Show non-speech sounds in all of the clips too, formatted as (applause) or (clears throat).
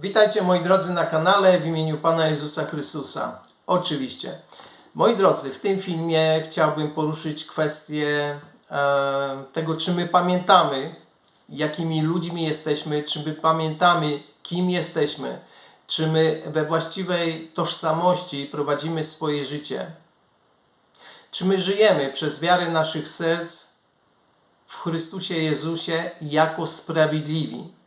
Witajcie moi drodzy na kanale w imieniu Pana Jezusa Chrystusa. Oczywiście. Moi drodzy, w tym filmie chciałbym poruszyć kwestię e, tego, czy my pamiętamy, jakimi ludźmi jesteśmy, czy my pamiętamy, kim jesteśmy, czy my we właściwej tożsamości prowadzimy swoje życie. Czy my żyjemy przez wiarę naszych serc w Chrystusie Jezusie jako sprawiedliwi.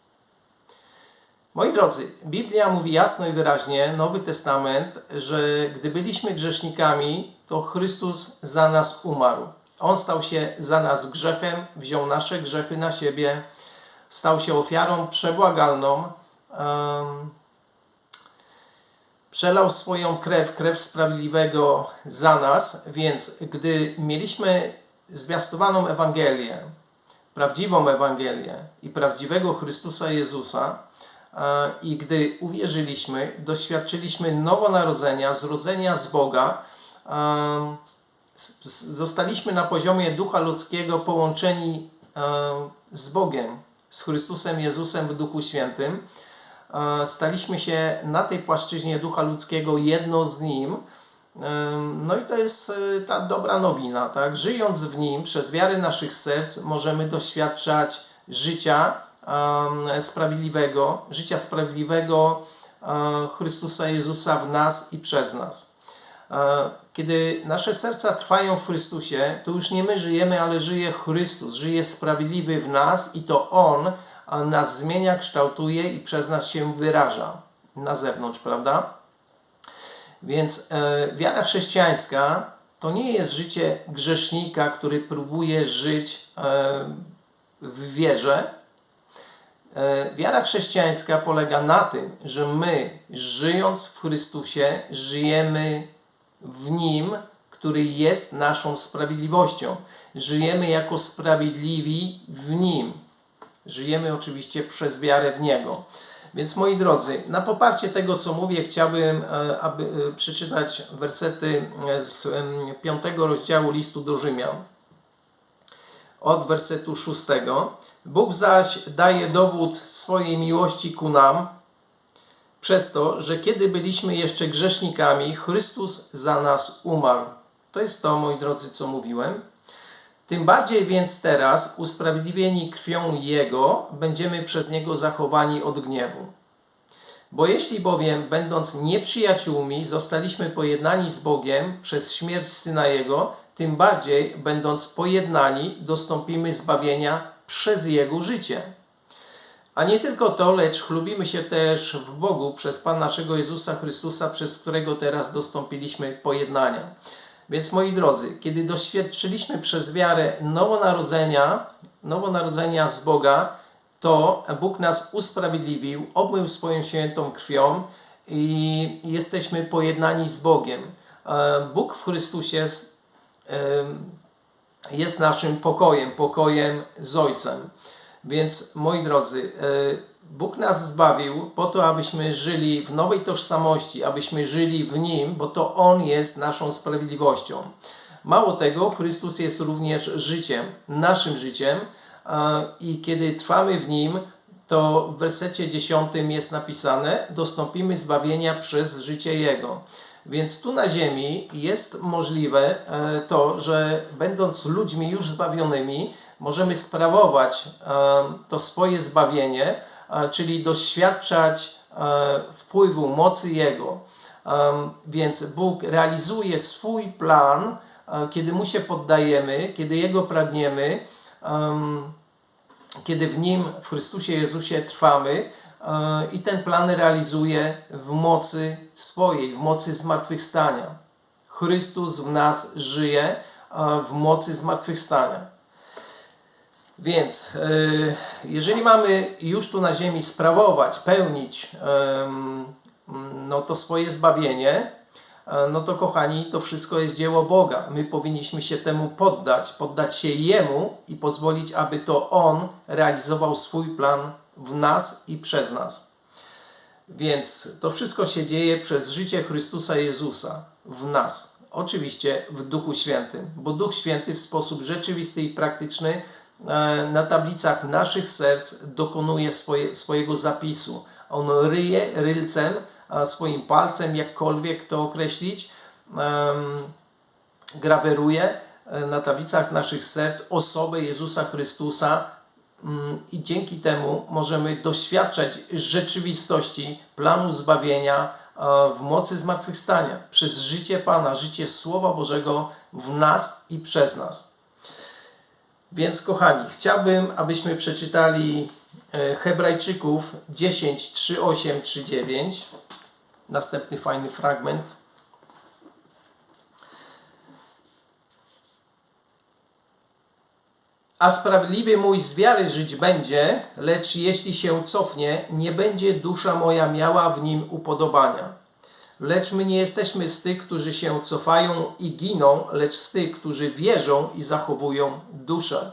Moi drodzy, Biblia mówi jasno i wyraźnie, Nowy Testament, że gdy byliśmy grzesznikami, to Chrystus za nas umarł. On stał się za nas grzechem, wziął nasze grzechy na siebie, stał się ofiarą przebłagalną, um, przelał swoją krew, krew sprawiedliwego za nas, więc gdy mieliśmy zwiastowaną Ewangelię, prawdziwą Ewangelię i prawdziwego Chrystusa Jezusa, i gdy uwierzyliśmy, doświadczyliśmy nowonarodzenia, zrodzenia z Boga, e, zostaliśmy na poziomie ducha ludzkiego połączeni e, z Bogiem, z Chrystusem Jezusem w Duchu Świętym. E, Staliśmy się na tej płaszczyźnie ducha ludzkiego jedno z Nim. No i to jest y, ta dobra nowina, tak? Żyjąc w Nim, przez wiarę naszych serc, możemy doświadczać życia sprawiedliwego, życia sprawiedliwego e, Chrystusa Jezusa w nas i przez nas. E, Kiedy nasze serca trwają w Chrystusie, to już nie my żyjemy, ale żyje Chrystus, żyje sprawiedliwy w nas i to On nas zmienia, kształtuje i przez nas się wyraża na zewnątrz, prawda? Więc e, wiara chrześcijańska to nie jest życie grzesznika, który próbuje żyć w wierze. E, wiara chrześcijańska polega na tym, że my, żyjąc w Chrystusie, żyjemy w Nim, który jest naszą sprawiedliwością. Żyjemy jako sprawiedliwi w Nim. Żyjemy oczywiście przez wiarę w Niego. Więc moi drodzy, na poparcie tego, co mówię, chciałbym e, aby, e, przeczytać wersety z piątego rozdziału listu do Rzymian, od wersetu szóstego. Bóg zaś daje dowód swojej miłości ku nam, przez to, że kiedy byliśmy jeszcze grzesznikami, Chrystus za nas umarł. To jest to, moi drodzy, co mówiłem. Tym bardziej więc teraz, usprawiedliwieni krwią Jego, będziemy przez Niego zachowani od gniewu. Bo jeśli bowiem, będąc nieprzyjaciółmi, zostaliśmy pojednani z Bogiem przez śmierć Syna Jego, tym bardziej, będąc pojednani, dostąpimy zbawienia przez Jego życie. A nie tylko to, lecz chlubimy się też w Bogu przez Pana naszego Jezusa Chrystusa, przez którego teraz dostąpiliśmy pojednania. Więc moi drodzy, kiedy doświadczyliśmy przez wiarę nowonarodzenia, nowonarodzenia z Boga, to Bóg nas usprawiedliwił, obmył swoją świętą krwią i jesteśmy pojednani z Bogiem. E, Bóg w Chrystusie jest, naszym pokojem, pokojem z Ojcem. Więc moi drodzy, e, Bóg nas zbawił po to, abyśmy żyli w nowej tożsamości, abyśmy żyli w Nim, bo to On jest naszą sprawiedliwością. Mało tego, Chrystus jest również życiem, naszym życiem i kiedy trwamy w Nim, to w wersecie 10 jest napisane: Dostąpimy zbawienia przez życie Jego. Więc tu na ziemi jest możliwe e, to, że będąc ludźmi już zbawionymi, możemy sprawować e, to swoje zbawienie, e, czyli doświadczać wpływu mocy Jego. Więc Bóg realizuje swój plan, kiedy Mu się poddajemy, kiedy Jego pragniemy, em, kiedy w Nim, w Chrystusie Jezusie trwamy i ten plan realizuje w mocy swojej, w mocy zmartwychwstania. Chrystus w nas żyje e, w mocy zmartwychwstania. Więc y, jeżeli mamy już tu na ziemi sprawować, pełnić no to swoje zbawienie, e, no to kochani, to wszystko jest dzieło Boga. My powinniśmy się temu poddać, poddać się Jemu i pozwolić, aby to On realizował swój plan w nas i przez nas. Więc to wszystko się dzieje przez życie Chrystusa Jezusa w nas. Oczywiście w Duchu Świętym, bo Duch Święty w sposób rzeczywisty i praktyczny e, na tablicach naszych serc dokonuje swoje, swojego zapisu, on ryje rylcem, swoim palcem, jakkolwiek to określić, graweruje e, na tablicach naszych serc osobę Jezusa Chrystusa i dzięki temu możemy doświadczać rzeczywistości planu zbawienia e, w mocy zmartwychwstania przez życie Pana, życie Słowa Bożego w nas i przez nas. Więc kochani, chciałbym, abyśmy przeczytali e, Hebrajczyków 10, 3, 8, 3, 9. Następny fajny fragment. A sprawiedliwy mój z wiary żyć będzie, lecz jeśli się cofnie, nie będzie dusza moja miała w nim upodobania. Lecz my nie jesteśmy z tych, którzy się cofają i giną, lecz z tych, którzy wierzą i zachowują duszę.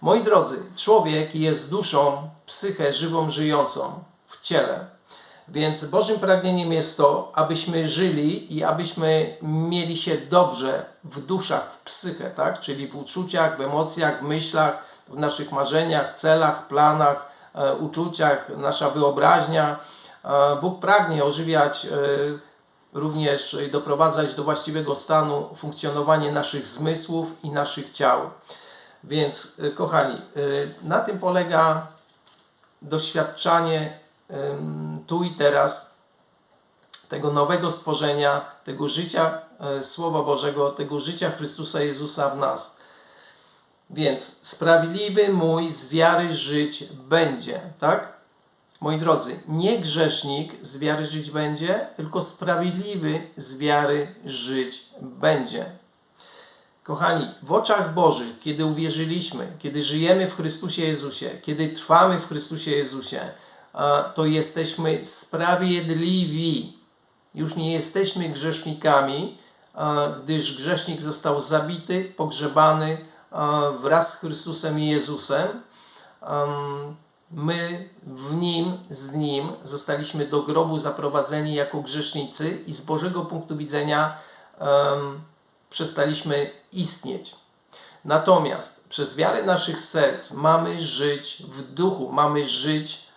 Moi drodzy, człowiek jest duszą, psychę żywą, żyjącą w ciele. Więc Bożym pragnieniem jest to, abyśmy żyli i abyśmy mieli się dobrze w duszach, w psyche, tak? czyli w uczuciach, w emocjach, w myślach, w naszych marzeniach, celach, planach, e, uczuciach, nasza wyobraźnia. E, Bóg pragnie ożywiać, e, również doprowadzać do właściwego stanu funkcjonowanie naszych zmysłów i naszych ciał. Więc, e, kochani, e, na tym polega doświadczanie tu i teraz tego nowego stworzenia, tego życia e, Słowa Bożego, tego życia Chrystusa Jezusa w nas. Więc sprawiedliwy mój z wiary żyć będzie, tak? Moi drodzy, nie grzesznik z wiary żyć będzie, tylko sprawiedliwy z wiary żyć będzie. Kochani, w oczach Bożych, kiedy uwierzyliśmy, kiedy żyjemy w Chrystusie Jezusie, kiedy trwamy w Chrystusie Jezusie, to jesteśmy sprawiedliwi. Już nie jesteśmy grzesznikami, gdyż grzesznik został zabity, pogrzebany wraz z Chrystusem i Jezusem. My w Nim, z Nim zostaliśmy do grobu zaprowadzeni jako grzesznicy i z Bożego punktu widzenia przestaliśmy istnieć. Natomiast przez wiarę naszych serc mamy żyć w duchu, mamy żyć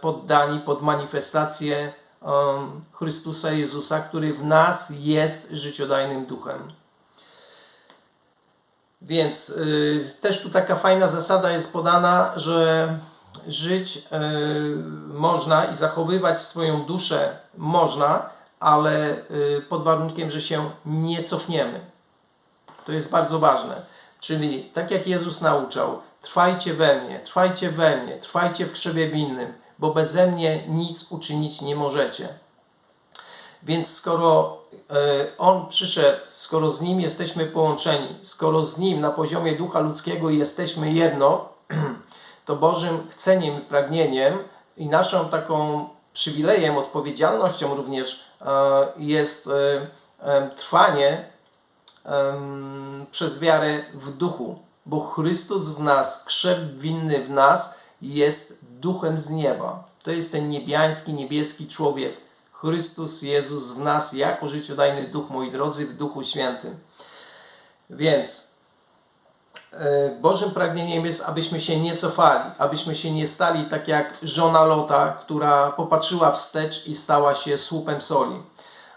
poddani pod manifestację Chrystusa Jezusa, który w nas jest życiodajnym duchem. Więc y, też tu taka fajna zasada jest podana, że żyć y, można i zachowywać swoją duszę można, ale y, pod warunkiem, że się nie cofniemy. To jest bardzo ważne. Czyli tak jak Jezus nauczał, trwajcie we mnie, trwajcie we mnie, trwajcie w krzewie winnym, bo beze mnie nic uczynić nie możecie. Więc skoro e, On przyszedł, skoro z Nim jesteśmy połączeni, skoro z Nim na poziomie ducha ludzkiego jesteśmy jedno, (clears throat) to Bożym chceniem i pragnieniem i naszą taką przywilejem, odpowiedzialnością również e, jest e, trwanie przez wiarę w duchu, bo Chrystus w nas, krzew winny w nas jest duchem z nieba. To jest ten niebiański, niebieski człowiek. Chrystus Jezus w nas jako życiodajny duch, moi drodzy, w duchu świętym. Więc e, Bożym pragnieniem jest, abyśmy się nie cofali, abyśmy się nie stali tak jak żona Lota, która popatrzyła wstecz i stała się słupem soli.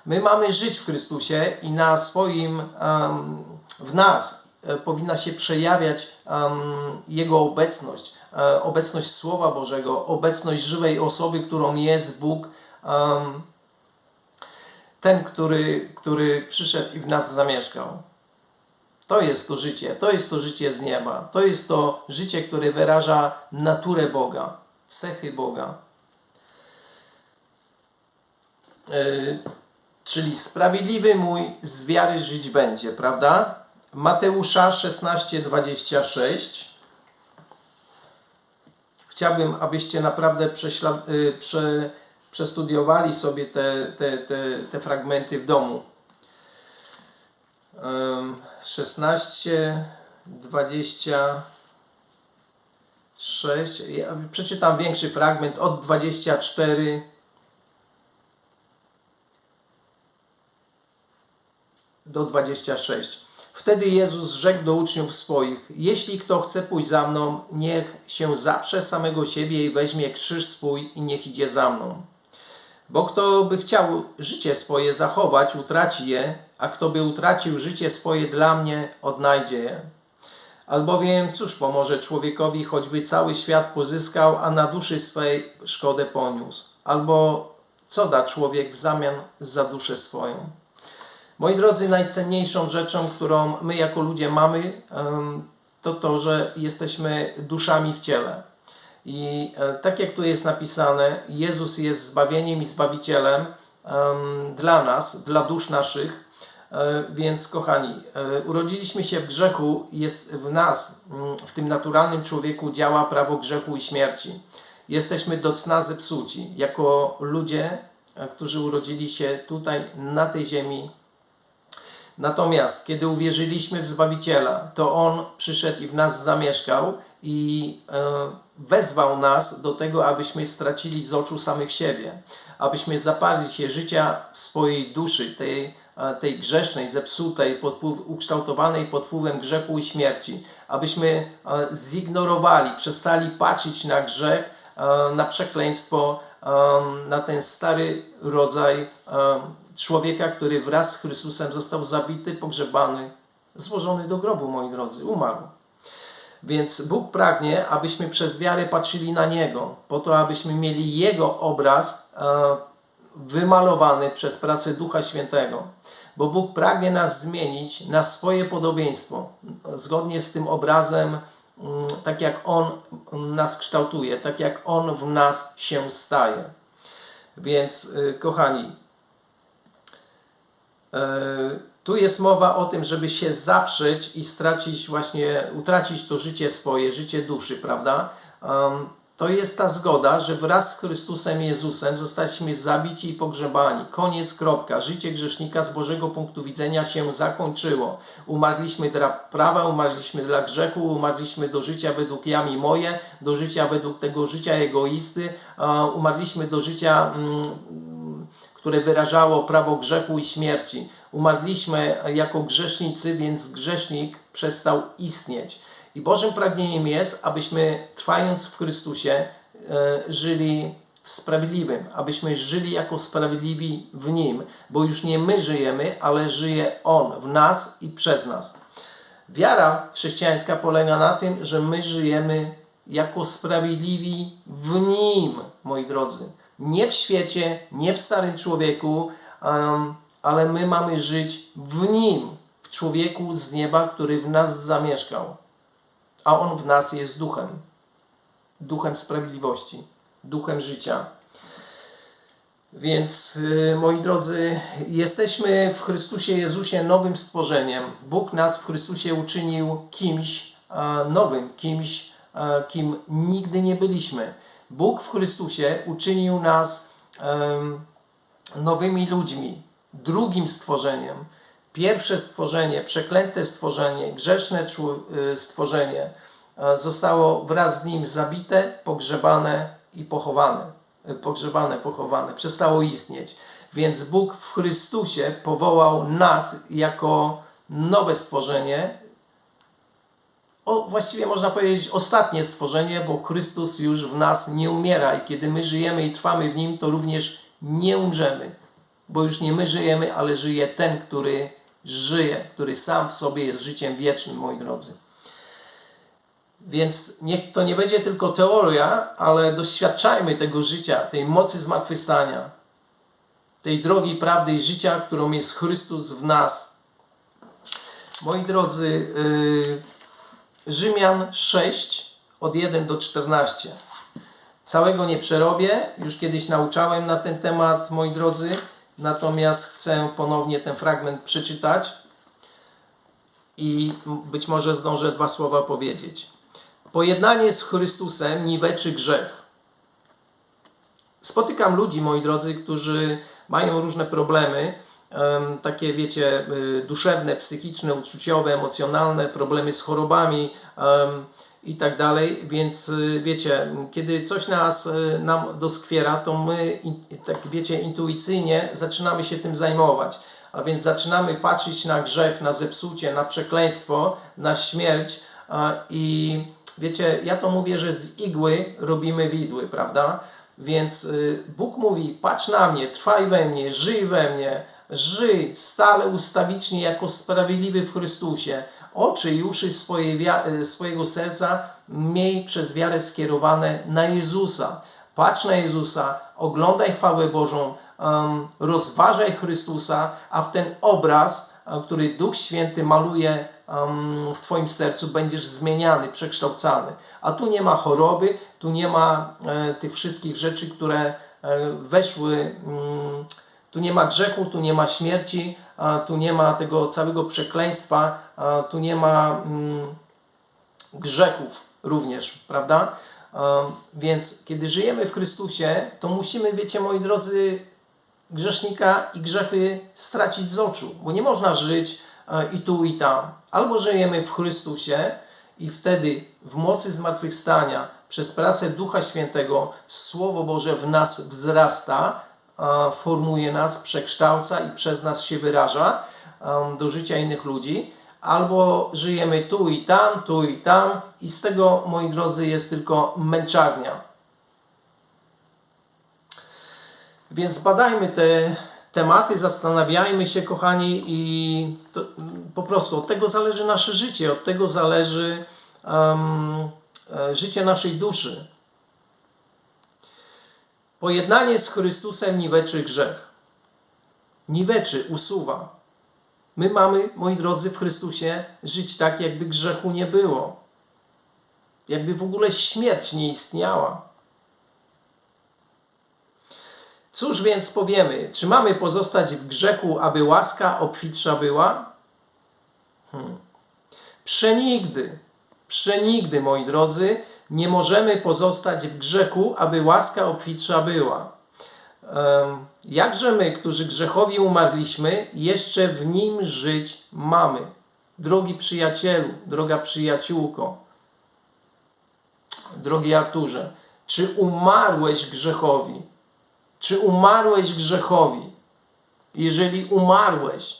My mamy żyć w Chrystusie i na swoim, w nas powinna się przejawiać Jego obecność, e, obecność Słowa Bożego, obecność żywej osoby, którą jest Bóg, ten, który, który przyszedł i w nas zamieszkał. To jest to życie, to jest to życie z nieba, to jest to życie, które wyraża naturę Boga, cechy Boga. Yy, czyli sprawiedliwy mój z wiary żyć będzie, prawda? Mateusza 16:26. Chciałbym, abyście naprawdę yy, prze, przestudiowali sobie te, te, te, te fragmenty w domu. Ym, 16, 26. Ja przeczytam większy fragment od 24 do 26. Wtedy Jezus rzekł do uczniów swoich: Jeśli kto chce pójść za mną, niech się zaprze samego siebie i weźmie krzyż swój i niech idzie za mną. Bo kto by chciał życie swoje zachować, utraci je, a kto by utracił życie swoje dla mnie, odnajdzie je. Albowiem cóż pomoże człowiekowi, choćby cały świat pozyskał, a na duszy swej szkodę poniósł? Albo co da człowiek w zamian za duszę swoją? Moi drodzy, najcenniejszą rzeczą, którą my jako ludzie mamy, to to, że jesteśmy duszami w ciele. I e, tak jak tu jest napisane, Jezus jest zbawieniem i zbawicielem em, dla nas, dla dusz naszych. E, Więc, kochani, e, urodziliśmy się w grzechu, jest w nas, mm, w tym naturalnym człowieku działa prawo grzechu i śmierci. Jesteśmy do cna zepsuci, jako ludzie, którzy urodzili się tutaj, na tej ziemi, Natomiast kiedy uwierzyliśmy w Zbawiciela, to On przyszedł i w nas zamieszkał i e, wezwał nas do tego, abyśmy stracili z oczu samych siebie, abyśmy zaparli się życia swojej duszy, tej, tej grzesznej, zepsutej, podpływ, ukształtowanej pod wpływem grzechu i śmierci, abyśmy zignorowali, przestali patrzeć na grzech, na przekleństwo, na ten stary rodzaj człowieka, który wraz z Chrystusem został zabity, pogrzebany, złożony do grobu, moi drodzy, umarł. Więc Bóg pragnie, abyśmy przez wiarę patrzyli na Niego, po to, abyśmy mieli Jego obraz e, wymalowany przez pracę Ducha Świętego. Bo Bóg pragnie nas zmienić na swoje podobieństwo, zgodnie z tym obrazem, mm, tak jak On nas kształtuje, tak jak On w nas się staje. Więc, y, kochani, Tu jest mowa o tym, żeby się zaprzeć i stracić właśnie, utracić to życie swoje, życie duszy, prawda? To jest ta zgoda, że wraz z Chrystusem Jezusem zostaliśmy zabici i pogrzebani. Koniec, kropka. Życie grzesznika z Bożego punktu widzenia się zakończyło. Umarliśmy dla prawa, umarliśmy dla grzechu, umarliśmy do życia według jami moje, do życia według tego życia egoisty, e, umarliśmy do życia mm, które wyrażało prawo grzechu i śmierci. Umarliśmy jako grzesznicy, więc grzesznik przestał istnieć. I Bożym pragnieniem jest, abyśmy trwając w Chrystusie e, żyli w sprawiedliwym, abyśmy żyli jako sprawiedliwi w Nim, bo już nie my żyjemy, ale żyje On w nas i przez nas. Wiara chrześcijańska polega na tym, że my żyjemy jako sprawiedliwi w Nim, moi drodzy. Nie w świecie, nie w starym człowieku, em, ale my mamy żyć w Nim, w człowieku z nieba, który w nas zamieszkał. A On w nas jest duchem. Duchem sprawiedliwości, duchem życia. Więc, y, moi drodzy, jesteśmy w Chrystusie Jezusie nowym stworzeniem. Bóg nas w Chrystusie uczynił kimś e, nowym, kimś, e, kim nigdy nie byliśmy. Bóg w Chrystusie uczynił nas nowymi ludźmi, drugim stworzeniem. Pierwsze stworzenie, przeklęte stworzenie, grzeszne y, stworzenie e, zostało wraz z nim zabite, pogrzebane i pochowane. Y, Pogrzebane, pochowane, przestało istnieć. Więc Bóg w Chrystusie powołał nas jako nowe stworzenie, o, właściwie można powiedzieć ostatnie stworzenie, bo Chrystus już w nas nie umiera i kiedy my żyjemy i trwamy w Nim, to również nie umrzemy, bo już nie my żyjemy, ale żyje ten, który żyje, który sam w sobie jest życiem wiecznym, moi drodzy. Więc niech to nie będzie tylko teoria, ale doświadczajmy tego życia, tej mocy zmartwychwstania, tej drogi prawdy i życia, którą jest Chrystus w nas. Moi drodzy, yy, Rzymian 6 od 1 do 14. Całego nie przerobię, już kiedyś nauczałem na ten temat, moi drodzy, natomiast chcę ponownie ten fragment przeczytać i być może zdążę dwa słowa powiedzieć. Pojednanie z Chrystusem niweczy grzech. Spotykam ludzi, moi drodzy, którzy mają różne problemy, em, takie wiecie, y, duszewne, psychiczne, uczuciowe, emocjonalne, problemy z chorobami i tak dalej. Więc y, wiecie, kiedy coś nas, y, nam doskwiera, to my, tak wiecie, intuicyjnie zaczynamy się tym zajmować. a więc zaczynamy patrzeć na grzech, na zepsucie, na przekleństwo, na śmierć i wiecie, ja to mówię, że z igły robimy widły, prawda? Więc Bóg mówi, patrz na mnie, trwaj we mnie, żyj we mnie, żyj stale ustawicznie jako sprawiedliwy w Chrystusie. Oczy i uszy swoje y, swojego serca miej przez wiarę skierowane na Jezusa. Patrz na Jezusa, oglądaj chwałę Bożą, rozważaj Chrystusa, a w ten obraz, a, który Duch Święty maluje w Twoim sercu, będziesz zmieniany, przekształcany. A tu nie ma choroby, tu nie ma e, tych wszystkich rzeczy, które e, weszły, mm, tu nie ma grzechu, tu nie ma śmierci, tu nie ma tego całego przekleństwa, tu nie ma mm, grzechów również, prawda? Więc kiedy żyjemy w Chrystusie, to musimy, wiecie, moi drodzy, grzesznika i grzechy stracić z oczu, bo nie można żyć e, i tu, i tam. Albo żyjemy w Chrystusie i wtedy w mocy zmartwychwstania przez pracę Ducha Świętego Słowo Boże w nas wzrasta, formuje nas, przekształca i przez nas się wyraża e, do życia innych ludzi, albo żyjemy tu i tam, tu i tam i z tego, moi drodzy, jest tylko męczarnia. Więc badajmy te tematy, zastanawiajmy się, kochani, i to, po prostu od tego zależy nasze życie, od tego zależy um, życie naszej duszy. Pojednanie z Chrystusem niweczy grzech. Niweczy, usuwa. My mamy, moi drodzy, w Chrystusie żyć tak, jakby grzechu nie było. Jakby w ogóle śmierć nie istniała. Cóż więc powiemy? Czy mamy pozostać w grzechu, aby łaska obfitsza była? Hmm. Przenigdy, przenigdy, moi drodzy, nie możemy pozostać w grzechu, aby łaska obfitsza była. Jakże my, którzy grzechowi umarliśmy, jeszcze w nim żyć mamy? Drogi przyjacielu, droga przyjaciółko, drogi Arturze, czy umarłeś grzechowi? Czy umarłeś grzechowi? Jeżeli umarłeś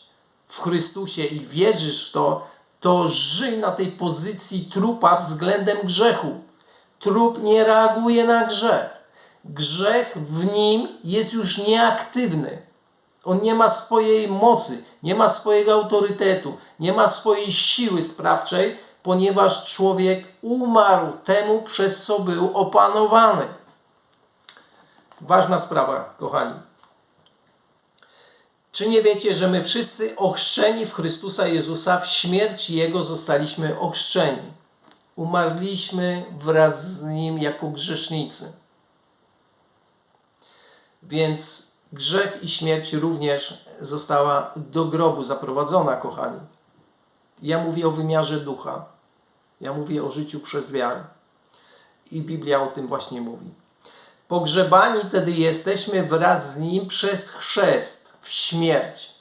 w Chrystusie i wierzysz w to, to żyj na tej pozycji trupa względem grzechu. Trup nie reaguje na grzech. Grzech w nim jest już nieaktywny. On nie ma swojej mocy, nie ma swojego autorytetu, nie ma swojej siły sprawczej, ponieważ człowiek umarł temu, przez co był opanowany. Ważna sprawa, kochani. Czy nie wiecie, że my wszyscy ochrzczeni w Chrystusa Jezusa w śmierci Jego zostaliśmy ochrzczeni? Umarliśmy wraz z Nim jako grzesznicy. Więc grzech i śmierć również została do grobu zaprowadzona, kochani. Ja mówię o wymiarze ducha. Ja mówię o życiu przez wiarę. I Biblia o tym właśnie mówi. Pogrzebani tedy jesteśmy wraz z Nim przez chrzest w śmierć.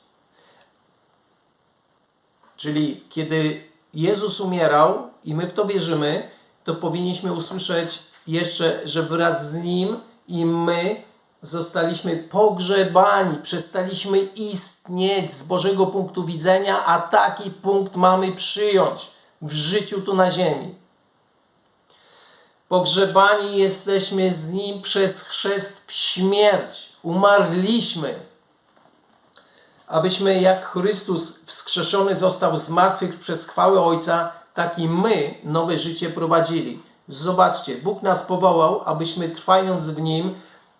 Czyli kiedy Jezus umierał i my w to wierzymy, to powinniśmy usłyszeć jeszcze, że wraz z Nim i my zostaliśmy pogrzebani, przestaliśmy istnieć z Bożego punktu widzenia, a taki punkt mamy przyjąć w życiu tu na ziemi. Pogrzebani jesteśmy z Nim przez chrzest w śmierć. Umarliśmy, abyśmy jak Chrystus wskrzeszony został z martwych przez chwałę Ojca, tak i my nowe życie prowadzili. Zobaczcie, Bóg nas powołał, abyśmy trwając w Nim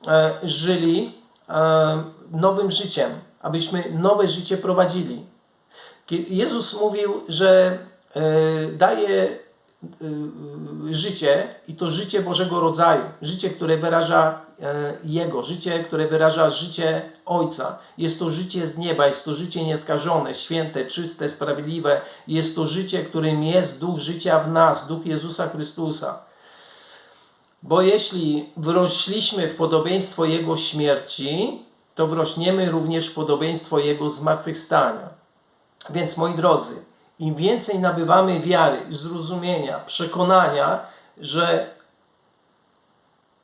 e, żyli e, nowym życiem, abyśmy nowe życie prowadzili. Jezus mówił, że e, daje życie i to życie Bożego rodzaju, życie, które wyraża Jego, życie, które wyraża życie Ojca. Jest to życie z nieba, jest to życie nieskażone, święte, czyste, sprawiedliwe. Jest to życie, którym jest duch życia w nas, duch Jezusa Chrystusa. Bo jeśli wrośliśmy w podobieństwo Jego śmierci, to wrośniemy również w podobieństwo Jego zmartwychwstania. Więc moi drodzy, im więcej nabywamy wiary, zrozumienia, przekonania, że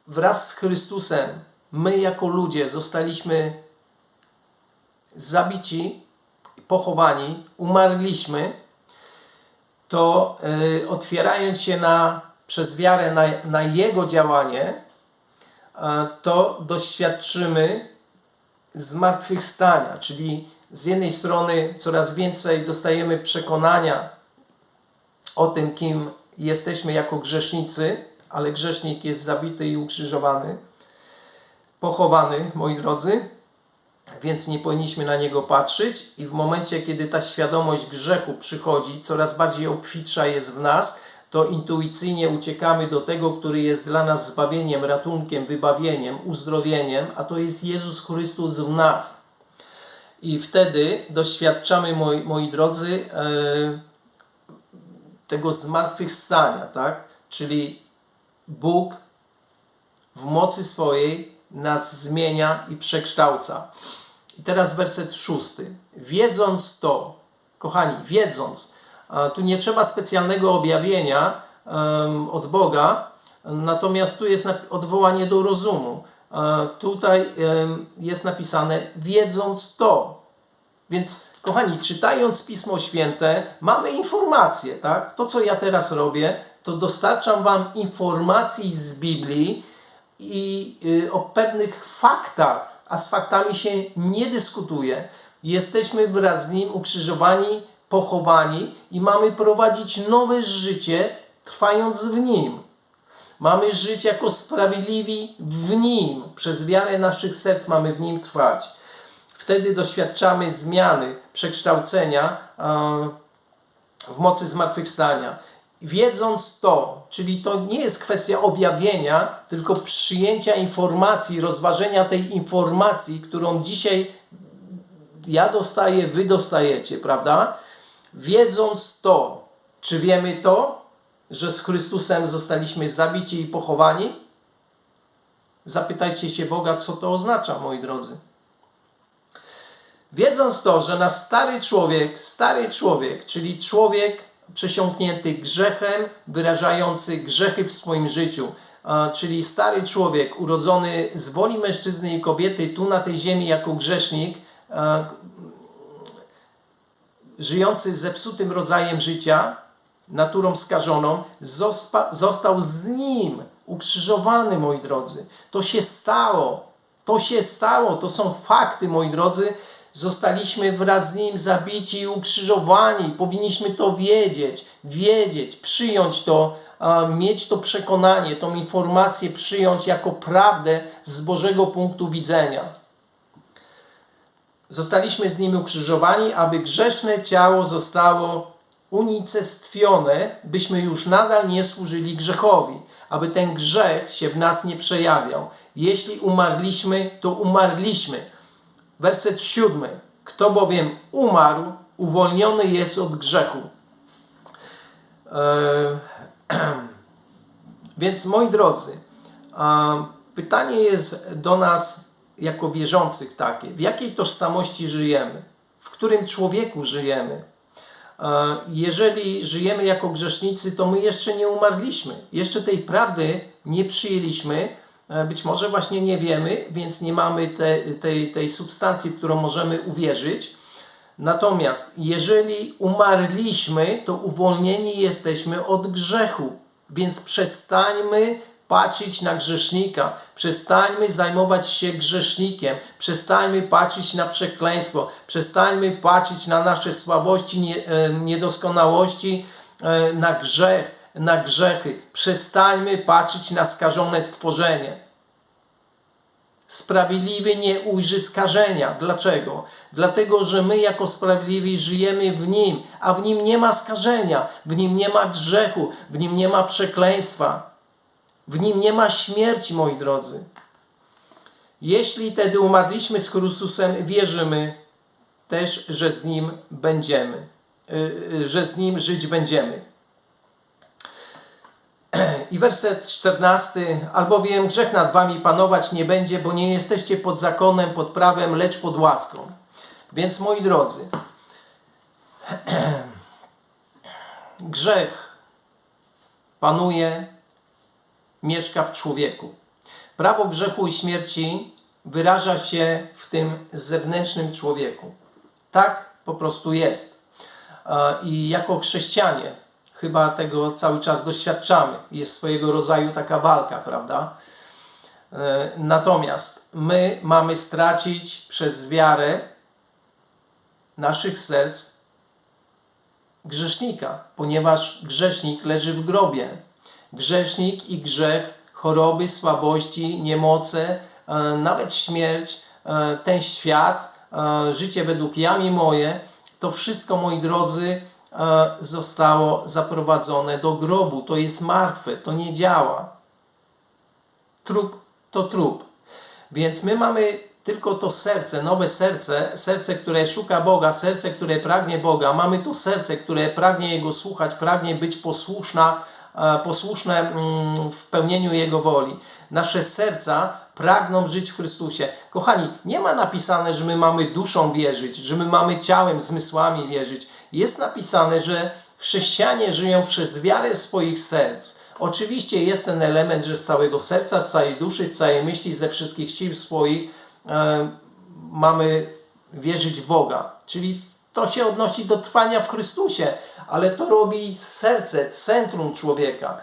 wraz z Chrystusem my jako ludzie zostaliśmy zabici pochowani, umarliśmy, to y, otwierając się na, przez wiarę na, na Jego działanie, y, to doświadczymy zmartwychwstania, czyli z jednej strony coraz więcej dostajemy przekonania o tym, kim jesteśmy jako grzesznicy, ale grzesznik jest zabity i ukrzyżowany, pochowany, moi drodzy, więc nie powinniśmy na niego patrzeć i w momencie, kiedy ta świadomość grzechu przychodzi, coraz bardziej obfitsza jest w nas, to intuicyjnie uciekamy do tego, który jest dla nas zbawieniem, ratunkiem, wybawieniem, uzdrowieniem, a to jest Jezus Chrystus w nas. I wtedy doświadczamy, moi, moi drodzy, e, tego zmartwychwstania, tak? Czyli Bóg w mocy swojej nas zmienia i przekształca. I teraz werset szósty. Wiedząc to, kochani, wiedząc, tu nie trzeba specjalnego objawienia od Boga, natomiast tu jest odwołanie do rozumu. Tutaj um, jest napisane, wiedząc to. Więc, kochani, czytając Pismo Święte, mamy informacje, tak? To, co ja teraz robię, to dostarczam Wam informacji z Biblii i y, o pewnych faktach, a z faktami się nie dyskutuje. Jesteśmy wraz z Nim ukrzyżowani, pochowani i mamy prowadzić nowe życie, trwając w Nim. Mamy żyć jako sprawiedliwi w Nim. Przez wiarę naszych serc mamy w Nim trwać. Wtedy doświadczamy zmiany, przekształcenia w mocy zmartwychwstania. Wiedząc to, czyli to nie jest kwestia objawienia, tylko przyjęcia informacji, rozważenia tej informacji, którą dzisiaj ja dostaję, wy dostajecie, prawda? Wiedząc to, czy wiemy to, że z Chrystusem zostaliśmy zabici i pochowani? Zapytajcie się Boga, co to oznacza, moi drodzy. Wiedząc to, że nasz stary człowiek, stary człowiek, czyli człowiek przesiąknięty grzechem, wyrażający grzechy w swoim życiu, czyli stary człowiek urodzony z woli mężczyzny i kobiety tu na tej ziemi jako grzesznik, żyjący zepsutym rodzajem życia, naturą skażoną, został z nim ukrzyżowany, moi drodzy. To się stało. To się stało. To są fakty, moi drodzy, Zostaliśmy wraz z Nim zabici i ukrzyżowani. Powinniśmy to wiedzieć, wiedzieć, przyjąć to, mieć to przekonanie, tą informację przyjąć jako prawdę z Bożego punktu widzenia. Zostaliśmy z Nim ukrzyżowani, aby grzeszne ciało zostało unicestwione, byśmy już nadal nie służyli grzechowi, aby ten grzech się w nas nie przejawiał. Jeśli umarliśmy, to umarliśmy werset siódmy. Kto bowiem umarł, uwolniony jest od grzechu. Eee, (clears throat) więc moi drodzy, pytanie jest do nas jako wierzących takie. W jakiej tożsamości żyjemy? W którym człowieku żyjemy? Eee, jeżeli żyjemy jako grzesznicy, to my jeszcze nie umarliśmy. Jeszcze tej prawdy nie przyjęliśmy, E, być może właśnie nie wiemy, więc nie mamy te, tej, tej substancji, w którą możemy uwierzyć. Natomiast jeżeli umarliśmy, to uwolnieni jesteśmy od grzechu. Więc przestańmy patrzeć na grzesznika, przestańmy zajmować się grzesznikiem, przestańmy patrzeć na przekleństwo, przestańmy patrzeć na nasze słabości, e, niedoskonałości, e, na grzech na grzechy. Przestańmy patrzeć na skażone stworzenie. Sprawiedliwy nie ujrzy skażenia. Dlaczego? Dlatego, że my jako sprawiedliwi żyjemy w Nim, a w Nim nie ma skażenia, w Nim nie ma grzechu, w Nim nie ma przekleństwa, w Nim nie ma śmierci, moi drodzy. Jeśli tedy umarliśmy z Chrystusem, wierzymy też, że z Nim będziemy, y, y, że z Nim żyć będziemy. (clears throat) I werset 14. Albowiem grzech nad wami panować nie będzie, bo nie jesteście pod zakonem, pod prawem, lecz pod łaską. Więc moi drodzy, (clears throat) grzech panuje, mieszka w człowieku. Prawo grzechu i śmierci wyraża się w tym zewnętrznym człowieku. Tak po prostu jest. E, I jako chrześcijanie chyba tego cały czas doświadczamy. Jest swojego rodzaju taka walka, prawda? E, Natomiast my mamy stracić przez wiarę naszych serc grzesznika, ponieważ grzesznik leży w grobie. Grzesznik i grzech, choroby, słabości, niemoce, e, nawet śmierć, e, ten świat, e, życie według jami moje, to wszystko, moi drodzy, zostało zaprowadzone do grobu. To jest martwe, to nie działa. Trup to trup. Więc my mamy tylko to serce, nowe serce, serce, które szuka Boga, serce, które pragnie Boga. Mamy to serce, które pragnie Jego słuchać, pragnie być posłuszna, posłuszne mm, w pełnieniu Jego woli. Nasze serca pragną żyć w Chrystusie. Kochani, nie ma napisane, że my mamy duszą wierzyć, że my mamy ciałem, zmysłami wierzyć. Jest napisane, że chrześcijanie żyją przez wiarę swoich serc. Oczywiście jest ten element, że z całego serca, z całej duszy, z całej myśli, ze wszystkich sił swoich e, mamy wierzyć w Boga. Czyli to się odnosi do trwania w Chrystusie, ale to robi serce, centrum człowieka.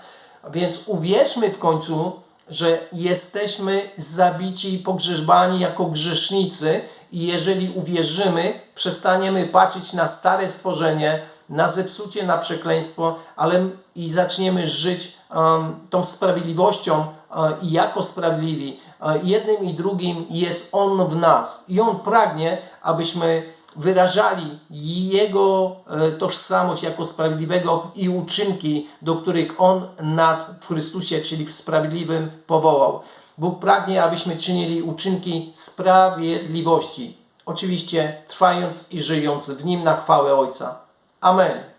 Więc uwierzmy w końcu, że jesteśmy zabici i pogrzebani jako grzesznicy i jeżeli uwierzymy, przestaniemy patrzeć na stare stworzenie, na zepsucie, na przekleństwo, ale i zaczniemy żyć um, tą sprawiedliwością um, i jako sprawiedliwi. Um, jednym i drugim jest On w nas i On pragnie, abyśmy wyrażali Jego e, tożsamość jako sprawiedliwego i uczynki, do których On nas w Chrystusie, czyli w sprawiedliwym, powołał. Bóg pragnie, abyśmy czynili uczynki sprawiedliwości. Oczywiście trwając i żyjąc w Nim na chwałę Ojca. Amen.